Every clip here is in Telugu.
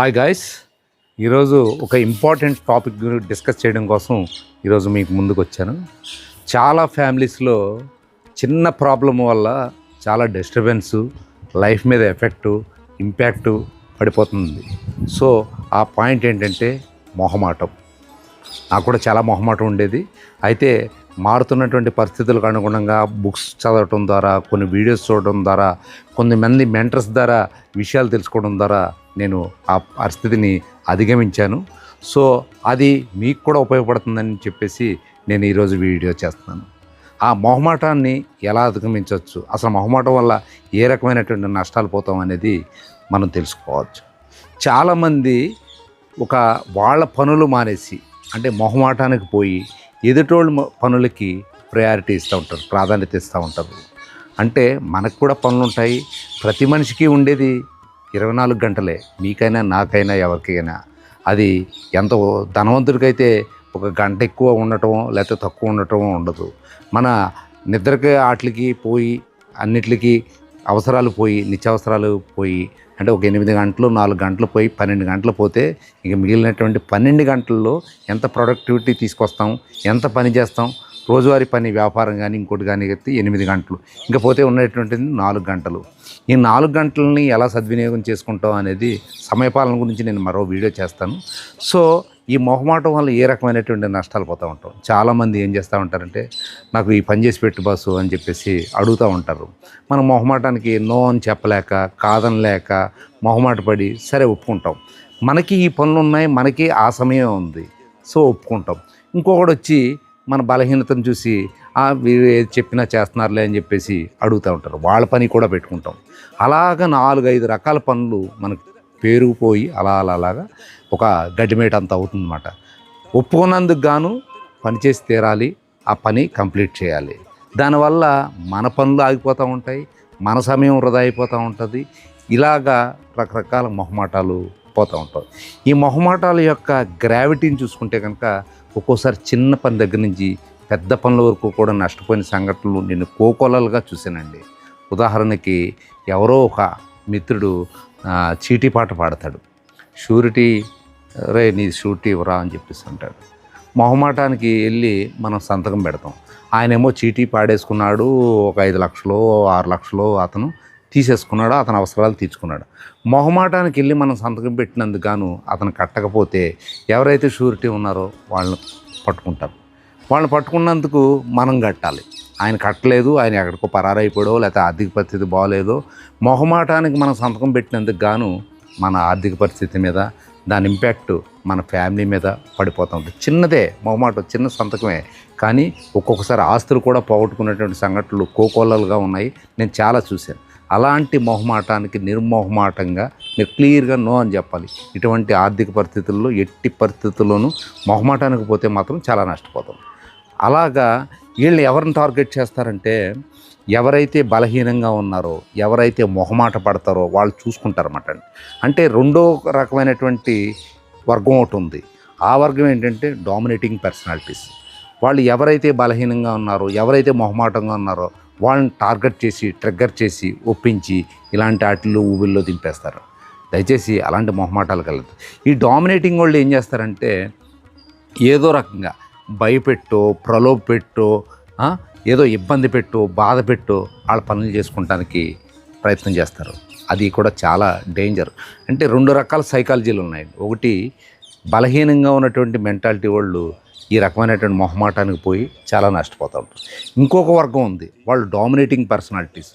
హాయ్ గాయస్ ఈరోజు ఒక ఇంపార్టెంట్ టాపిక్ గురించి డిస్కస్ చేయడం కోసం ఈరోజు మీకు ముందుకు వచ్చాను చాలా ఫ్యామిలీస్లో చిన్న ప్రాబ్లం వల్ల చాలా డిస్టర్బెన్స్ లైఫ్ మీద ఎఫెక్టు ఇంపాక్టు పడిపోతుంది. సో ఆ పాయింట్ ఏంటంటే మొహమాటం. నాకు కూడా చాలా మొహమాటం ఉండేది. అయితే మారుతున్నటువంటి పరిస్థితులకు అనుగుణంగా బుక్స్ చదవటం ద్వారా కొన్ని వీడియోస్ చూడటం ద్వారా కొంతమంది మెంటర్స్ ద్వారా విషయాలు తెలుసుకోవడం ద్వారా నేను ఆ పరిస్థితిని అధిగమించాను. సో అది మీకు కూడా ఉపయోగపడుతుందని చెప్పేసి నేను ఈరోజు వీడియో చేస్తున్నాను. ఆ మొహమాటాన్ని ఎలా అధిగమించవచ్చు? అసలు మొహమాటం వల్ల ఏ రకమైనటువంటి నష్టాలు పోతాం అనేది మనం తెలుసుకోవచ్చు. చాలామంది ఒక వాళ్ళ పనులు మానేసి అంటే మొహమాటానికి పోయి ఎదుటోళ్ళ పనులకి ప్రయారిటీ ఇస్తూ ఉంటారు ప్రాధాన్యత ఇస్తూ ఉంటారు. అంటే మనకు కూడా పనులు ఉంటాయి ప్రతి మనిషికి ఉండేది ఇరవై నాలుగు గంటలే మీకైనా నాకైనా ఎవరికైనా. అది ఎంత ధనవంతుడికైతే ఒక గంట ఎక్కువ ఉండటం లేకపోతే తక్కువ ఉండటం ఉండదు. మన నిద్రకి వాటికి పోయి అన్నిటికీ అవసరాలు పోయి నిత్యావసరాలు పోయి అంటే ఒక ఎనిమిది గంటలు నాలుగు గంటలు పోయి పన్నెండు గంటలు పోతే ఇక మిగిలినటువంటి పన్నెండు గంటల్లో ఎంత ప్రొడక్టివిటీ తీసుకొస్తాం ఎంత పని చేస్తాం రోజువారీ పని వ్యాపారం కానీ ఇంకోటి కానీ అయితే ఎనిమిది గంటలు. ఇంకా పోతే ఉన్నటువంటిది నాలుగు గంటలు. ఈ నాలుగు గంటలని ఎలా సద్వినియోగం చేసుకుంటాం అనేది సమయపాలన గురించి నేను మరో వీడియో చేస్తాను. సో ఈ మొహమాటం వల్ల ఏ రకమైనటువంటి నష్టాలు పోతూ ఉంటాం చాలామంది ఏం చేస్తూ ఉంటారంటే నాకు ఈ పని చేసి పెట్టు బాసు అని చెప్పేసి అడుగుతూ ఉంటారు. మనం మొహమాటానికి నో అని చెప్పలేక కాదనలేక మొహమాట పడి సరే ఒప్పుకుంటాం. మనకి ఈ పనులు ఉన్నాయి మనకి ఆ సమయం ఉంది. సో ఒప్పుకుంటాం. ఇంకొకడు వచ్చి మన బలహీనతను చూసి వీరు ఏది చెప్పినా చేస్తున్నారులే అని చెప్పేసి అడుగుతూ ఉంటారు. వాళ్ళ పని కూడా పెట్టుకుంటాం. అలాగ నాలుగైదు రకాల పనులు మనకు పేరుకుపోయి అలా అలా అలాగా ఒక గడ్డిమేట అంత అవుతుందన్నమాట. ఒప్పుకున్నందుకు గాను పని చేసి తీరాలి ఆ పని కంప్లీట్ చేయాలి. దానివల్ల మన పనులు ఆగిపోతూ ఉంటాయి మన సమయం వృధా అయిపోతూ ఉంటుంది ఇలాగా రకరకాల మొహమాటాలు పోతూ ఉంటాయి. ఈ మొహమాటాల యొక్క గ్రావిటీని చూసుకుంటే కనుక ఒక్కోసారి చిన్న పని దగ్గర నుంచి పెద్ద పనుల వరకు కూడా నష్టపోయిన సంఘటనలు నేను కోకొలలుగా చూశానండి. ఉదాహరణకి ఎవరో ఒక మిత్రుడు చీటీ పాట పాడతాడు. షూరిటీ రే నీ షూరిటీ ఇవ్వరా అని చెప్పేసి అంటాడు. మొహమాటానికి వెళ్ళి మనం సంతకం పెడతాం. ఆయనేమో చీటీ పాడేసుకున్నాడు ఒక ఐదు లక్షలు ఆరు లక్షలు అతను తీసేసుకున్నాడు అతని అవసరాలు తీర్చుకున్నాడు. మొహమాటానికి వెళ్ళి మనం సంతకం పెట్టినందుకు గాను అతను కట్టకపోతే ఎవరైతే షూరిటీ ఉన్నారో వాళ్ళని పట్టుకుంటారు వాళ్ళని పట్టుకున్నందుకు మనం కట్టాలి. ఆయన కట్టలేదు ఆయన ఎక్కడికో పరారైపోయాడో లేకపోతే ఆర్థిక పరిస్థితి బాగోలేదో మొహమాటానికి మనం సంతకం పెట్టినందుకు గాను మన ఆర్థిక పరిస్థితి మీద దాని ఇంపాక్ట్ మన ఫ్యామిలీ మీద పడిపోతుంది చిన్నదే మొహమాటం చిన్న సంతకమే. కానీ ఒక్కొక్కసారి ఆస్తులు కూడా పోగొట్టుకునేటువంటి సంఘటనలు కోకోలలుగా ఉన్నాయి. నేను చాలా చూశాను. అలాంటి మొహమాటానికి నిర్మోహమాటంగా మీరు క్లియర్గా నో అని చెప్పాలి. ఇటువంటి ఆర్థిక పరిస్థితుల్లో ఎట్టి పరిస్థితుల్లోనూ మొహమాటానికి పోతే మాత్రం చాలా నష్టపోతాం. అలాగా వీళ్ళు ఎవరిని టార్గెట్ చేస్తారంటే ఎవరైతే బలహీనంగా ఉన్నారో ఎవరైతే మొహమాట పడతారో వాళ్ళు చూసుకుంటారన్నమాట అంటే రెండో రకమైనటువంటి వర్గం ఒకటి ఉంది. ఆ వర్గం ఏంటంటే డామినేటింగ్ పర్సనాలిటీస్ వాళ్ళు ఎవరైతే బలహీనంగా ఉన్నారో ఎవరైతే మొహమాటంగా ఉన్నారో వాళ్ళని టార్గెట్ చేసి ట్రిగ్గర్ చేసి ఒప్పించి ఇలాంటి వాటిల్లో ఊబిల్లో దింపేస్తారు. దయచేసి అలాంటి మొహమాటాలు కలదు. ఈ డామినేటింగ్ వాళ్ళు ఏం చేస్తారంటే ఏదో రకంగా భయపెట్టో ప్రలోభ పెట్టో ఏదో ఇబ్బంది పెట్టో బాధ పెట్టో వాళ్ళ పనులు చేసుకోవటానికి ప్రయత్నం చేస్తారు. అది కూడా చాలా డేంజర్ అంటే రెండు రకాల సైకాలజీలు ఉన్నాయి. ఒకటి బలహీనంగా ఉన్నటువంటి మెంటాలిటీ వాళ్ళు ఈ రకమైనటువంటి మొహమాటానికి పోయి చాలా నష్టపోతూ ఉంటారు ఇంకొక వర్గం ఉంది. వాళ్ళు డామినేటింగ్ పర్సనాలిటీస్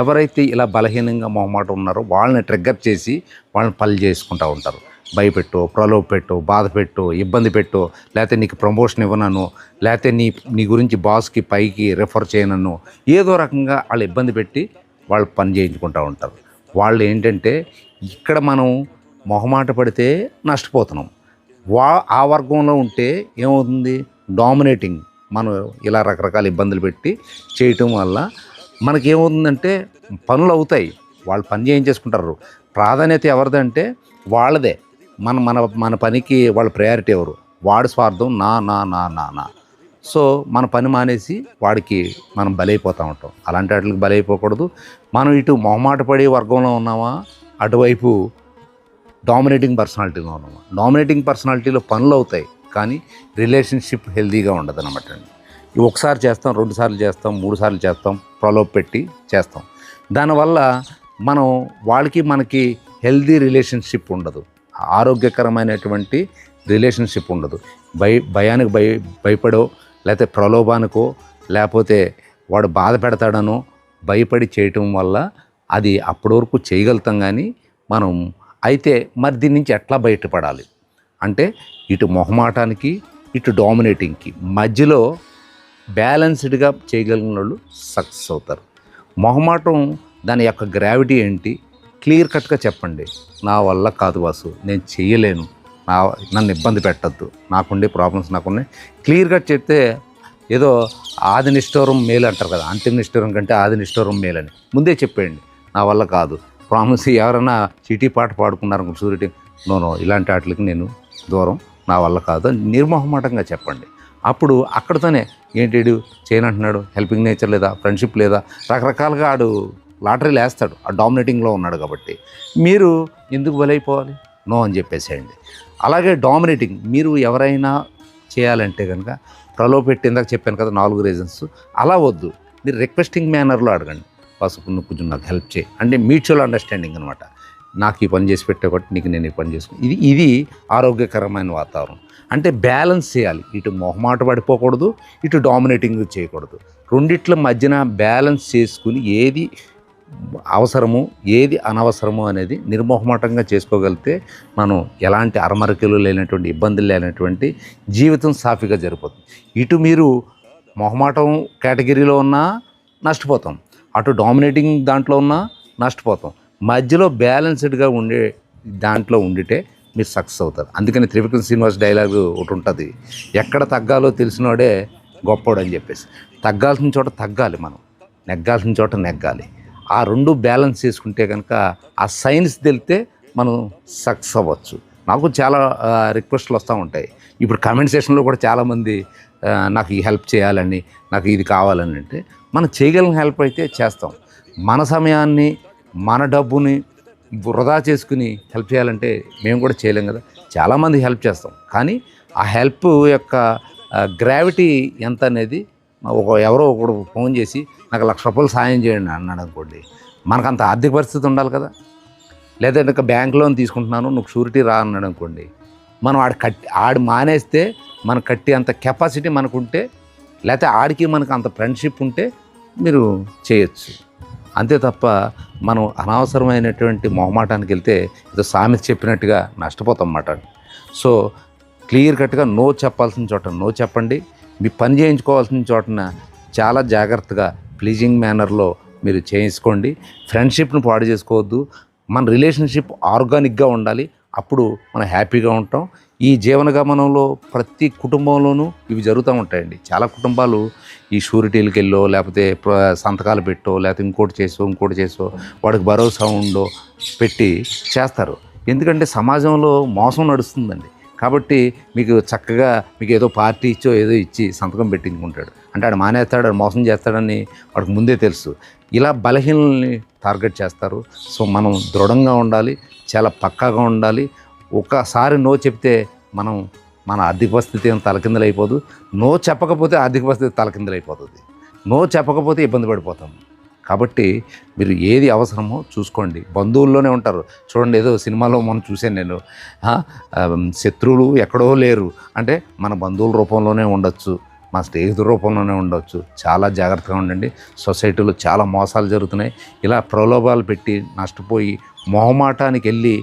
ఎవరైతే ఇలా బలహీనంగా మొహమాటం ఉన్నారో వాళ్ళని ట్రిగ్గర్ చేసి వాళ్ళని పనులు చేసుకుంటూ ఉంటారు. భయపెట్టో ప్రలోభ పెట్టో బాధ పెట్టో ఇబ్బంది పెట్టో లేకపోతే నీకు ప్రమోషన్ ఇవ్వనను లేకపోతే నీ నీ గురించి బాస్కి పైకి రెఫర్ చేయనను ఏదో రకంగా వాళ్ళు ఇబ్బంది పెట్టి వాళ్ళు పని చేయించుకుంటూ ఉంటారు. వాళ్ళు ఏంటంటే ఇక్కడ మనం మొహమాట పడితే నష్టపోతున్నాం. వా ఆ వర్గంలో ఉంటే ఏమవుతుంది? డామినేటింగ్ మనం ఇలా రకరకాల ఇబ్బందులు పెట్టి చేయటం వల్ల మనకేమవుతుందంటే పనులు అవుతాయి. వాళ్ళు పని చేయించేసుకుంటారు. ప్రాధాన్యత ఎవరిదంటే వాళ్ళదే. మన మన మన పనికి వాళ్ళ ప్రయారిటీ ఎవరు? వాడి స్వార్థం నా నా నా నా నా. సో మన పని మానేసి వాడికి మనం బలైపోతూ ఉంటాం. అలాంటి వాటికి బలైపోకూడదు. మనం ఇటు మొహమాట పడే వర్గంలో ఉన్నామా? అటువైపు డామినేటింగ్ పర్సనాలిటీలో ఉన్నామా? డామినేటింగ్ పర్సనాలిటీలో పనులు అవుతాయి. కానీ రిలేషన్షిప్ హెల్దీగా ఉండదు అనమాట అండి ఒకసారి చేస్తాం రెండు సార్లు చేస్తాం మూడు సార్లు చేస్తాం ప్రలోభ పెట్టి చేస్తాం. దానివల్ల మనం వాళ్ళకి మనకి హెల్దీ రిలేషన్షిప్ ఉండదు. ఆరోగ్యకరమైనటువంటి రిలేషన్షిప్ ఉండదు. భయ భయానికి భయ భయపడో లేకపోతే ప్రలోభానికో లేకపోతే వాడు బాధ పెడతాడనో భయపడి చేయటం వల్ల అది అప్పటి వరకు చేయగలుగుతాం కానీ మనం అయితే మరి దీని నుంచి ఎట్లా బయటపడాలి? అంటే ఇటు మొహమాటానికి ఇటు డామినేటింగ్కి మధ్యలో బ్యాలెన్స్డ్గా చేయగలిగిన వాళ్ళు సక్సెస్ అవుతారు. మొహమాటం దాని యొక్క గ్రావిటీ ఏంటి? క్లియర్ కట్గా చెప్పండి. నా వల్ల కాదు వాసు. నేను చేయలేను నా నన్ను ఇబ్బంది పెట్టద్దు. నాకుండే ప్రాబ్లమ్స్ నాకున్నాయి. క్లియర్ కట్ చెప్తే ఏదో ఆది నిష్ఠూరం మేలు అంటారు కదా అంతిమ నిష్ఠూరం కంటే ఆది నిష్ఠూరం మేలు అని ముందే చెప్పేయండి. నా వల్ల కాదు. ప్రామిస్ ఎవరైనా చీటీ పాట పాడుకున్నారు సూర్యుటి నోనో ఇలాంటి వాటికి నేను దూరం. నా వల్ల కాదు అని నిర్మోహమాటంగా చెప్పండి. అప్పుడు అక్కడితోనే ఏంటి చేయనంటున్నాడు? హెల్పింగ్ నేచర్ లేదా? ఫ్రెండ్షిప్ లేదా? రకరకాలుగా ఆడు లాటరీలు వేస్తాడు ఆ డామినేటింగ్లో ఉన్నాడు కాబట్టి. మీరు ఎందుకు బలైపోవాలి? నో అని చెప్పేసేయండి. అలాగే డామినేటింగ్ మీరు ఎవరైనా చేయాలంటే కనుక ప్రలోపెట్టి ఇందాక చెప్పాను కదా నాలుగు రీజన్స్ అలా వద్దు. మీరు రిక్వెస్టింగ్ మేనర్లో అడగండి. పసుపు నువ్వు కొంచెం నాకు హెల్ప్ చేయి. అంటే మ్యూచువల్ అండర్స్టాండింగ్ అనమాట నాకు ఈ పని చేసి పెట్టే కాబట్టి నీకు నేను ఈ పని చేసుకుని ఇది ఇది ఆరోగ్యకరమైన వాతావరణం. అంటే బ్యాలెన్స్ చేయాలి. ఇటు మొహమాట పడిపోకూడదు ఇటు డామినేటింగ్ చేయకూడదు. రెండిట్ల మధ్యన బ్యాలెన్స్ చేసుకుని ఏది అవసరము ఏది అనవసరము అనేది నిర్మోహమాటంగా చేసుకోగలిగితే మనం ఎలాంటి అరమరకలు లేనటువంటి ఇబ్బందులు లేనటువంటి జీవితం సాఫీగా జరిపోతుంది ఇటు మీరు మొహమాటం కేటగిరీలో ఉన్నా నష్టపోతాం. అటు డామినేటింగ్ దాంట్లో ఉన్నా నష్టపోతాం. మధ్యలో బ్యాలెన్స్డ్గా ఉండే దాంట్లో ఉండితే మీరు సక్సెస్ అవుతారు. అందుకని త్రివిక్రమ్ శ్రీనివాస్ డైలాగ్ ఒకటి ఉంటుంది ఎక్కడ తగ్గాలో తెలిసినోడే గొప్పోడు అని చెప్పేసి. తగ్గాల్సిన చోట తగ్గాలి మనం. నెగ్గాల్సిన చోట నెగ్గాలి. ఆ రెండు బ్యాలెన్స్ చేసుకుంటే కనుక ఆ సైన్స్ తెలితే మనం సక్సెస్ అవ్వచ్చు. నాకు చాలా రిక్వెస్ట్లు వస్తూ ఉంటాయి. ఇప్పుడు కమెంట్ సెషన్లో కూడా చాలామంది నాకు ఈ హెల్ప్ చేయాలని నాకు ఇది కావాలని అంటే మనం చేయగలిగిన హెల్ప్ అయితే చేస్తాం. మన సమయాన్ని మన డబ్బుని వృధా చేసుకుని హెల్ప్ చేయాలంటే మేము కూడా చేయలేం కదా. చాలామంది హెల్ప్ చేస్తాం. కానీ ఆ హెల్ప్ యొక్క గ్రావిటీ ఎంత అనేది ఒక ఎవరో ఒకడు ఫోన్ చేసి నాకు లక్ష రూపాయలు సాయం చేయండి అన్నాడు అనుకోండి. మనకు అంత ఆర్థిక పరిస్థితి ఉండాలి కదా. లేదంటే ఇంకా బ్యాంక్ లోన్ తీసుకుంటున్నాను నువ్వు షూరిటీ రా అన్నాడు అనుకోండి. మనం ఆడు కట్టి ఆడు మానేస్తే మనకు కట్టి అంత కెపాసిటీ మనకుంటే లేకపోతే ఆడికి మనకు అంత ఫ్రెండ్షిప్ ఉంటే మీరు చేయొచ్చు. అంతే తప్ప మనం అనవసరమైనటువంటి మొహమాటానికి వెళ్తే ఏదో సామెత చెప్పినట్టుగా నష్టపోతాం అన్నమాట. సో క్లియర్ కట్గా నో చెప్పాల్సిన చోట నో చెప్పండి. మీ పని చేయించుకోవాల్సిన చోటన చాలా జాగ్రత్తగా ప్లీజింగ్ మేనర్లో మీరు చేయించుకోండి. ఫ్రెండ్షిప్ను పాడు చేసుకోవద్దు. మన రిలేషన్షిప్ ఆర్గానిక్గా ఉండాలి. అప్పుడు మనం హ్యాపీగా ఉంటాం. ఈ జీవన గమనంలో ప్రతి కుటుంబంలోనూ ఇవి జరుగుతూ ఉంటాయండి. చాలా కుటుంబాలు ఈ షూరిటీలకు వెళ్ళో లేకపోతే సంతకాలు పెట్టో లేకపోతే ఇంకోటి చేసో ఇంకోటి చేసో వాడికి భరోసా ఉండో పెట్టి చేస్తారు. ఎందుకంటే సమాజంలో మోసం నడుస్తుందండి. కాబట్టి మీకు చక్కగా మీకు ఏదో పార్టీ ఇచ్చో ఏదో ఇచ్చి సంతకం పెట్టించుకుంటాడు. అంటే ఆడు మానేస్తాడు ఆడు మోసం చేస్తాడని వాడికి ముందే తెలుసు. ఇలా బలహీనల్ని టార్గెట్ చేస్తారు. సో మనం దృఢంగా ఉండాలి చాలా పక్కాగా ఉండాలి. ఒకసారి నో చెప్తే మనం మన ఆర్థిక పరిస్థితి ఏం తలకిందలైపోదు నో చెప్పకపోతే ఆర్థిక పరిస్థితి తలకిందలైపోతుంది నో చెప్పకపోతే ఇబ్బంది పడిపోతాం. కాబట్టి మీరు ఏది అవసరమో చూసుకోండి. బంధువుల్లోనే ఉంటారు. చూడండి ఏదో సినిమాలో మనం చూశాను నేను. శత్రువులు ఎక్కడో లేరు. అంటే మన బంధువుల రూపంలోనే ఉండొచ్చు. మా స్నేహితుల రూపంలోనే ఉండొచ్చు. చాలా జాగ్రత్తగా ఉండండి. సొసైటీలో చాలా మోసాలు జరుగుతున్నాయి. ఇలా ప్రలోభాలు పెట్టి నష్టపోయి మొహమాటానికి వెళ్ళి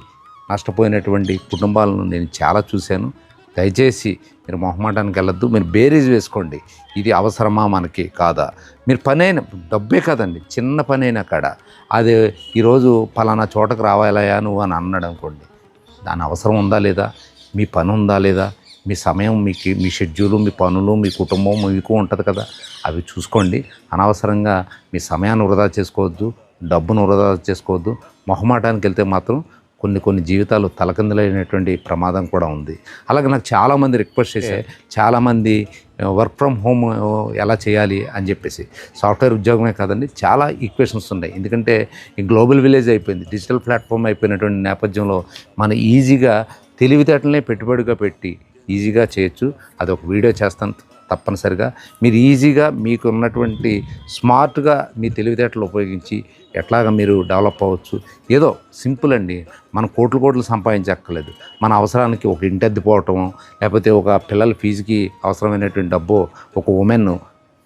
నష్టపోయినటువంటి కుటుంబాలను నేను చాలా చూశాను. దయచేసి మీరు మొహమాటానికి వెళ్ళొద్దు. మీరు బేరీజ్ వేసుకోండి. ఇది అవసరమా మనకి? కాదా? మీరు పనైనా డబ్బే కదండి. చిన్న పనైనా కాడ? అది ఈరోజు పలానా చోటకు రావాలయా నువ్వు అని అన్నాడు అనుకోండి. దాని అవసరం ఉందా లేదా? మీ పని ఉందా లేదా? మీ సమయం మీకు మీ షెడ్యూలు మీ పనులు మీ కుటుంబం మీకు ఉంటుంది కదా? అవి చూసుకోండి. అనవసరంగా మీ సమయాన్ని వృధా చేసుకోవద్దు. డబ్బును వృధా చేసుకోవద్దు. మొహమాటానికి వెళ్తే మాత్రం కొన్ని కొన్ని జీవితాలు తలకిందులైనటువంటి ప్రమాదం కూడా ఉంది. అలాగే నాకు చాలామంది రిక్వెస్ట్ చేసే చాలామంది వర్క్ ఫ్రమ్ హోమ్ ఎలా చేయాలి అని చెప్పేసి. సాఫ్ట్వేర్ ఉద్యోగమే కాదండి చాలా ఈక్వేషన్స్ ఉన్నాయి. ఎందుకంటే ఈ గ్లోబల్ విలేజ్ అయిపోయింది డిజిటల్ ప్లాట్ఫామ్ అయిపోయినటువంటి నేపథ్యంలో మనం ఈజీగా తెలివితేటలనే పెట్టుబడిగా పెట్టి ఈజీగా చేయొచ్చు. అది ఒక వీడియో చేస్తాను. తప్పనిసరిగా మీరు ఈజీగా మీకు ఉన్నటువంటి స్మార్ట్గా మీ తెలివితేటలు ఉపయోగించి ఎట్లాగా మీరు డెవలప్ అవ్వచ్చు. ఏదో సింపుల్ అండి. మనం కోట్లు కోట్లు సంపాదించక్కర్లేదు. మన అవసరానికి ఒక ఇంటి అద్దెపోవటం లేకపోతే ఒక పిల్లల ఫీజుకి అవసరమైనటువంటి డబ్బు ఒక ఉమెన్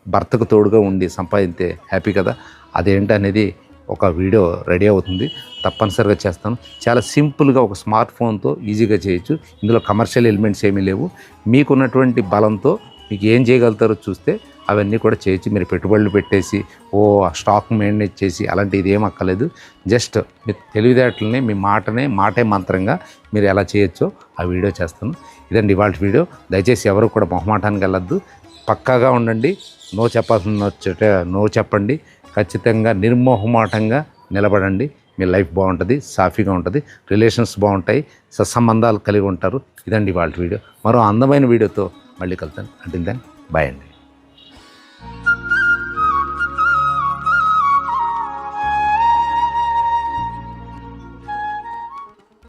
భర్తకు తోడుగా ఉండి సంపాదించే హ్యాపీ కదా. అదేంటి అనేది ఒక వీడియో రెడీ అవుతుంది. తప్పనిసరిగా చేస్తాను. చాలా సింపుల్గా ఒక స్మార్ట్ ఫోన్తో ఈజీగా చేయొచ్చు. ఇందులో కమర్షియల్ ఎలిమెంట్స్ ఏమీ లేవు. మీకున్నటువంటి బలంతో మీకు ఏం చేయగలుగుతారో చూస్తే అవన్నీ కూడా చేయొచ్చు మీరు పెట్టుబడులు పెట్టేసి ఓ స్టాక్ మేనేజ్ చేసి అలాంటి ఇది ఏం అక్కర్లేదు. జస్ట్ మీ తెలివితేటలని మీ మాటనే మాటే మంత్రంగా మీరు ఎలా చేయొచ్చో ఆ వీడియో చేస్తాను. ఇదండి ఇవాళ వీడియో. దయచేసి ఎవరు కూడా మొహమాటానికి వెళ్ళొద్దు. పక్కాగా ఉండండి. నో చెప్పాల్సిన నో చెప్పండి. ఖచ్చితంగా నిర్మోహమాటంగా నిలబడండి. మీ లైఫ్ బాగుంటుంది సాఫీగా ఉంటుంది రిలేషన్స్ బాగుంటాయి సత్సంబంధాలు కలిగి ఉంటారు. ఇదండి వాళ్ళ వీడియో. మరో అందమైన వీడియోతో మళ్ళీ కలుతాను అంటే దెన్ బాయ్ అండి.